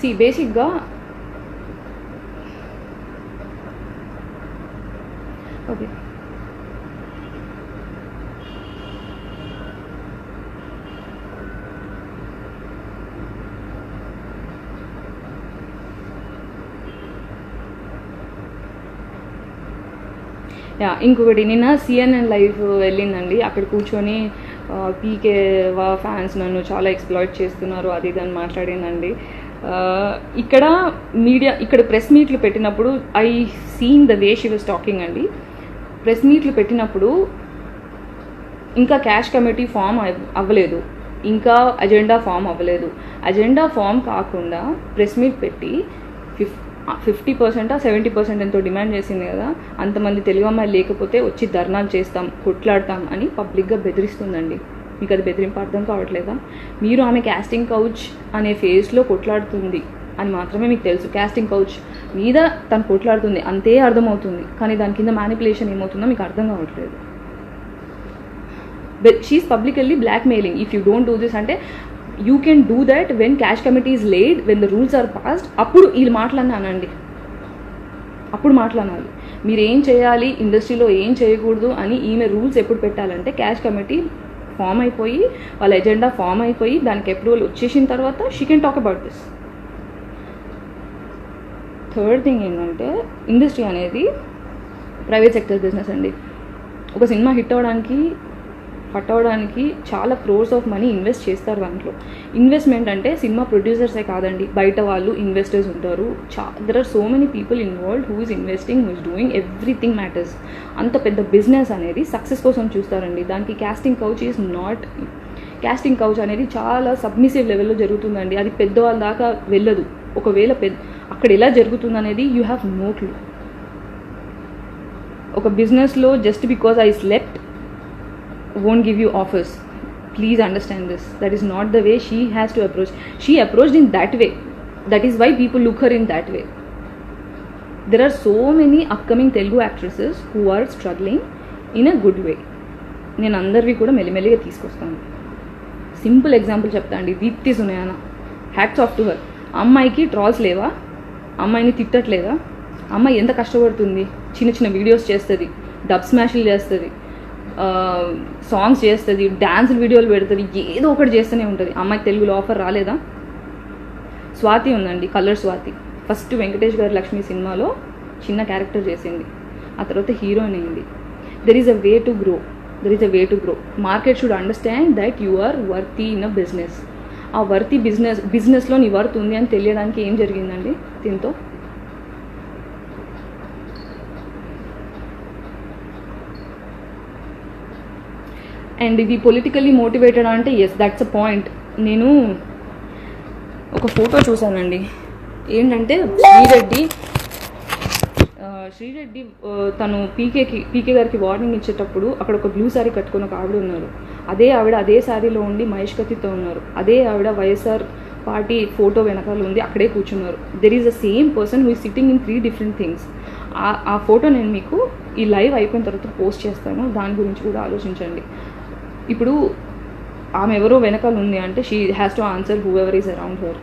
C బేసిక్గా okay yeah ఇంకొకటి నిన్న సిఎన్ఎన్ లైవ్ వెళ్ళిందండి. అక్కడ కూర్చొని పీకే వా ఫ్యాన్స్ నన్ను చాలా ఎక్స్ప్లాయిట్ చేస్తున్నారు అది దాన్ని మాట్లాడిందండి. ఇక్కడ మీడియా ఇక్కడ ప్రెస్ మీట్లు పెట్టినప్పుడు I seen the way she was talking అండి. ప్రెస్ మీట్లు పెట్టినప్పుడు ఇంకా క్యాష్ కమిటీ ఫామ్ అవ్- అవ్వలేదు. ఇంకా అజెండా ఫామ్ అవ్వలేదు. అజెండా ఫామ్ కాకుండా ప్రెస్ మీట్ పెట్టి ఫిఫ్ ఫిఫ్టీ పర్సెంట్ సెవెంటీ పర్సెంట్ ఎంతో డిమాండ్ చేసింది కదా. అంతమంది తెలుగు అమ్మాయిలు లేకపోతే వచ్చి ధర్నాలు చేస్తాం కొట్లాడతాం అని పబ్లిక్గా బెదిరిస్తుందండి. మీకు అది బెదిరింపు అర్థం కావట్లేదా? మీరు ఆమె క్యాస్టింగ్ కౌచ్ అనే ఫేస్లో కొట్లాడుతుంది అని మాత్రమే మీకు తెలుసు. క్యాస్టింగ్ కౌచ్ మీద తను కొట్లాడుతుంది. అంతే అర్థమవుతుంది. కానీ దాని కింద మ్యానిపులేషన్ ఏమవుతుందో మీకు అర్థం కావట్లేదు. She's publicly blackmailing if you don't do this అంటే you can do that when cash committee is laid when the rules are passed అప్పుడు వీళ్ళు మాట్లాడినానండి. అప్పుడు మాట్లాడాలి. మీరు ఏం చేయాలి? ఇండస్ట్రీలో ఏం చేయకూడదు అని ఈమె రూల్స్ ఎప్పుడు పెట్టాలంటే క్యాష్ కమిటీ ఫామ్ అయిపోయి వాళ్ళ ఎజెండా ఫామ్ అయిపోయి దానికి అప్రూవల్ వచ్చేసిన తర్వాత she can talk about this third thing ఏంటంటే ఇండస్ట్రీ అనేది ప్రైవేట్ సెక్టర్ బిజినెస్ అండి. ఒక సినిమా హిట్ అవ్వడానికి పట్టవడానికి చాలా క్రోర్స్ ఆఫ్ మనీ ఇన్వెస్ట్ చేస్తారు దాంట్లో. ఇన్వెస్ట్మెంట్ అంటే సినిమా ప్రొడ్యూసర్సే కాదండి. బయట వాళ్ళు ఇన్వెస్టర్స్ ఉంటారు. చా there are so many people involved who is investing who is doing everything matters అంత పెద్ద బిజినెస్ అనేది సక్సెస్ కోసం చూస్తారండి. దానికి casting couch is not casting couch అనేది చాలా సబ్మిసివ్ లెవెల్లో జరుగుతుందండి. అది పెద్దవాళ్ళ దాకా వెళ్ళదు. ఒకవేళ పెద్ద అక్కడ ఎలా జరుగుతుంది అనేది యూ హ్యావ్ నో క్లూ ఒక బిజినెస్లో just because I slept won't give you offers. Please understand this. That is not the way she has to approach. She approached in that way. That is why people look her in that way. There are so many upcoming Telugu actresses who are struggling in a good way. నేను అందరివి కూడా మెల్లిమెల్లిగా తీసుకొస్తాను simple example చెప్తా అండి Deepthi Sunayana hats off to her అమ్మాయికి trolls లేవా అమ్మాయిని తిట్టట్లేదా అమ్మాయి ఎంత కష్టపడుతుంది చిన్న చిన్న వీడియోస్ చేస్తుంది డబ్ స్మాష్లు చేస్తుంది సాంగ్స్ చేస్తుంది డ్యాన్స్ వీడియోలు పెడుతుంది ఏదో ఒకటి చేస్తూనే ఉంటుంది. అమ్మాయి తెలుగులో ఆఫర్ రాలేదా? స్వాతి ఉందండి కలర్ స్వాతి. ఫస్ట్ వెంకటేష్ గారి లక్ష్మి సినిమాలో చిన్న క్యారెక్టర్ చేసింది. ఆ తర్వాత హీరోయిన్ అయింది there is a way to grow there is a way to grow market should understand that you are worthy in a business a worthy business బిజినెస్లో నీ వర్త్ ఉంది అని తెలియడానికి ఏం జరిగిందండి? దీంతో అండ్ ఇది పొలిటికల్లీ మోటివేటెడ్ అంటే ఎస్ దట్స్ అ పాయింట్ నేను ఒక ఫోటో చూశానండి. ఏంటంటే శ్రీరెడ్డి శ్రీరెడ్డి తను పీకేకి పీకే గారికి వార్నింగ్ ఇచ్చేటప్పుడు అక్కడ ఒక బ్లూ శారీ కట్టుకుని ఒక ఆవిడ ఉన్నారు. అదే ఆవిడ అదే శారీలో ఉండి మహేష్ కత్తితో ఉన్నారు. అదే ఆవిడ వైఎస్ఆర్ పార్టీ ఫోటో వెనకాల ఉంది అక్కడే కూర్చున్నారు. There is the same person who sitting in three different things ఆ ఫోటో నేను మీకు ఈ లైవ్ అయిపోయిన తర్వాత పోస్ట్ చేస్తాను. దాని గురించి కూడా ఆలోచించండి. ఇప్పుడు ఆమె ఎవరో వెనకాల ఉంది అంటే she has to answer whoever is around her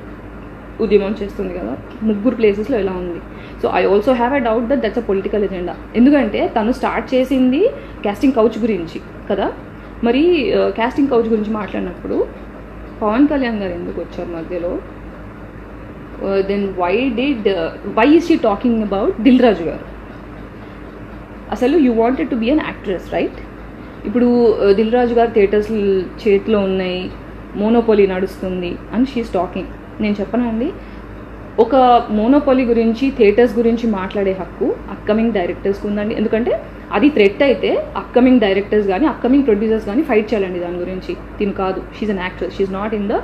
ఉద్యమం చేస్తుంది కదా. ముగ్గురు ప్లేసెస్లో ఎలా ఉంది. So I also have a doubt that that's a political agenda ఎందుకంటే తను స్టార్ట్ చేసింది క్యాస్టింగ్ కౌచ్ గురించి కదా. మరి uh, క్యాస్టింగ్ కౌచ్ గురించి మాట్లాడినప్పుడు పవన్ కళ్యాణ్ గారు ఎందుకు వచ్చారు మధ్యలో? Then why did why is she talking about Dil Raju గారు? అసలు you wanted to be an actress right ఇప్పుడు uh, దిల్ రాజు గారు థియేటర్స్ చేతిలో ఉన్నాయి మోనోపోలీ నడుస్తుంది అని షీ టాకింగ్ నేను చెప్పనండి ఒక మోనోపోలి గురించి థియేటర్స్ గురించి మాట్లాడే హక్కు అప్కమింగ్ డైరెక్టర్స్కి ఉందండి. ఎందుకంటే అది థ్రెట్ అయితే అప్కమింగ్ డైరెక్టర్స్ కానీ అప్కమింగ్ ప్రొడ్యూసర్స్ కానీ ఫైట్ చేయాలండి దాని గురించి. తిను కాదు. She's an actress she's not in the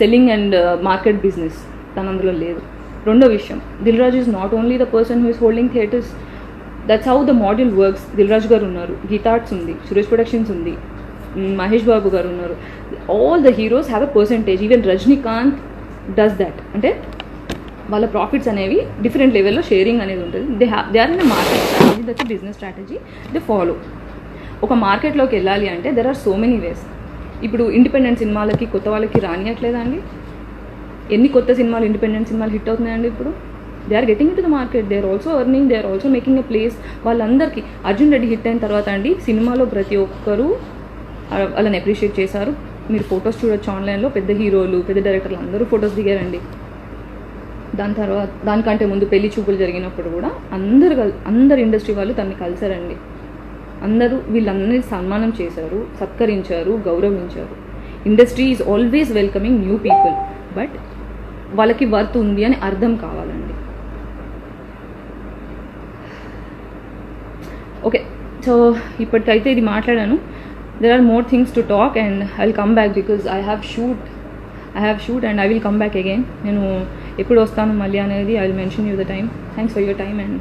selling and market business తన అందులో లేదు. రెండో విషయం. Dil Raju is not only the person who is holding theatres that's how the model works Dilraj గారు ఉన్నారు గీతార్ట్స్ ఉంది సురేష్ ప్రొడక్షన్స్ ఉంది mm, మహేష్ బాబు గారు ఉన్నారు. All the heroes have a percentage even Rajinikanth does that అంటే వాళ్ళ ప్రాఫిట్స్ అనేవి డిఫరెంట్ లెవెల్లో షేరింగ్ అనేది ఉంటుంది. They have they are in a market strategy that's business strategy they follow ఒక మార్కెట్లోకి వెళ్ళాలి అంటే there are so many ways ఇప్పుడు ఇండిపెండెంట్ సినిమాలకి కొత్త వాళ్ళకి రానియట్లేదా అండి? ఎన్ని కొత్త సినిమాలు ఇండిపెండెంట్ సినిమాలు హిట్ అవుతున్నాయండి ఇప్పుడు? They are getting to the market they are also earning they are also making a place వాళ్ళందరికీ అర్జున్ రెడ్డి హిట్ అయిన తర్వాత అండి సినిమాలో ప్రతి ఒక్కరూ వాళ్ళని అప్రిషియేట్ చేశారు. మీరు ఫొటోస్ చూడొచ్చు ఆన్లైన్లో పెద్ద హీరోలు పెద్ద డైరెక్టర్లు అందరూ ఫొటోస్ దిగారండి. దాని తర్వాత దానికంటే ముందు పెళ్ళి చూపులు జరిగినప్పుడు కూడా అందరు కల్ అందరు ఇండస్ట్రీ వాళ్ళు తనని కలిశారండి. అందరూ వీళ్ళందరినీ సన్మానం చేశారు సత్కరించారు గౌరవించారు. Industry is always welcoming new people but వాళ్ళకి వర్త్ ఉంది అని అర్థం కావాలండి. ఓకే సో ఇప్పటికైతే ఇది మాట్లాడాను. There are more things to talk and I will come back because I have shoot I have shoot and I will come back again నేను ఎప్పుడు వస్తాను మళ్ళీ అనేది I will mention you the time thanks for your time and